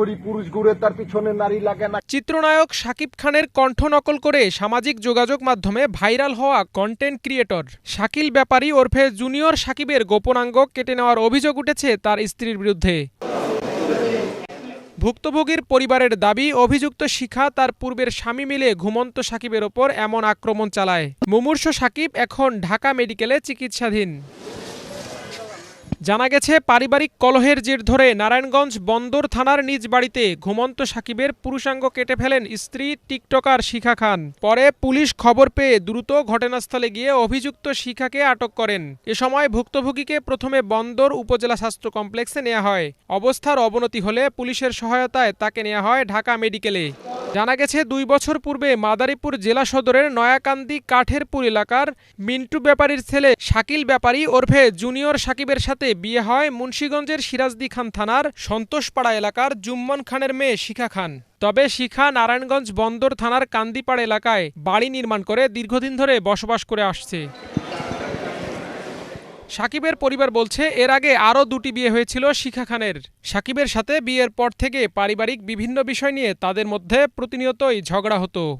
করি পুরুষ ঘুরে তার পিছনে নারী লাগে না। চিত্রনায়ক শাকিব খানের কণ্ঠ নকল করে সামাজিক যোগাযোগ মাধ্যমে ভাইরাল হওয়া কন্টেন্ট ক্রিয়েটর শাকিল ব্যাপারী ওরফে জুনিয়র সাকিবের গোপনাঙ্গ কেটে নেওয়ার অভিযোগ উঠেছে তার স্ত্রীর বিরুদ্ধে। ভুক্তভোগীর পরিবারের দাবি, অভিযুক্ত শিখা তার পূর্বের স্বামী মিলে ঘুমন্ত সাকিবের ওপর এমন আক্রমণ চালায়। মুমূর্ষ সাকিব এখন ঢাকা মেডিকেলে চিকিৎসাধীন। জানা গেছে, পারিবারিক কলহের জের ধরে নারায়ণগঞ্জ বন্দর থানার নিজ বাড়িতে ঘুমন্ত সাকিবের পুরুষাঙ্গ কেটে ফেলেন স্ত্রী, টিকটকার শিখা খান। পরে পুলিশ খবর পেয়ে দ্রুত ঘটনাস্থলে গিয়ে অভিযুক্ত শিখাকে আটক করেন। এ সময় ভুক্তভোগীকে প্রথমে বন্দর উপজেলা স্বাস্থ্য কমপ্লেক্সে নেওয়া হয়। অবস্থার অবনতি হলে পুলিশের সহায়তায় তাকে নেওয়া হয় ঢাকা মেডিকেলে। জানা গেছে, দুই বছর পূর্বে মাদারীপুর জেলা সদরের নয়াকান্দি কাঠেরপুর এলাকার মিন্টু ব্যাপারীর ছেলে শাকিল ব্যাপারী ওরফে জুনিয়র সাকিবের সাথে বিয়ে হয় মুন্সীগঞ্জের সিরাজদি খান থানার সন্তোষপাড়া এলাকার জুম্মন খানের মেয়ে শিখা খান। তবে শিখা নারায়ণগঞ্জ বন্দর থানার কান্দিপাড় এলাকায় বাড়ি নির্মাণ করে দীর্ঘদিন ধরে বসবাস করে আসছে। সাকিবের পরিবার বলছে, এর আগে আরও দুটি বিয়ে হয়েছিল শিখা খানের। সাকিবের সাথে বিয়ের পর থেকে পারিবারিক বিভিন্ন বিষয় নিয়ে তাদের মধ্যে প্রতিনিয়তই ঝগড়া হতো।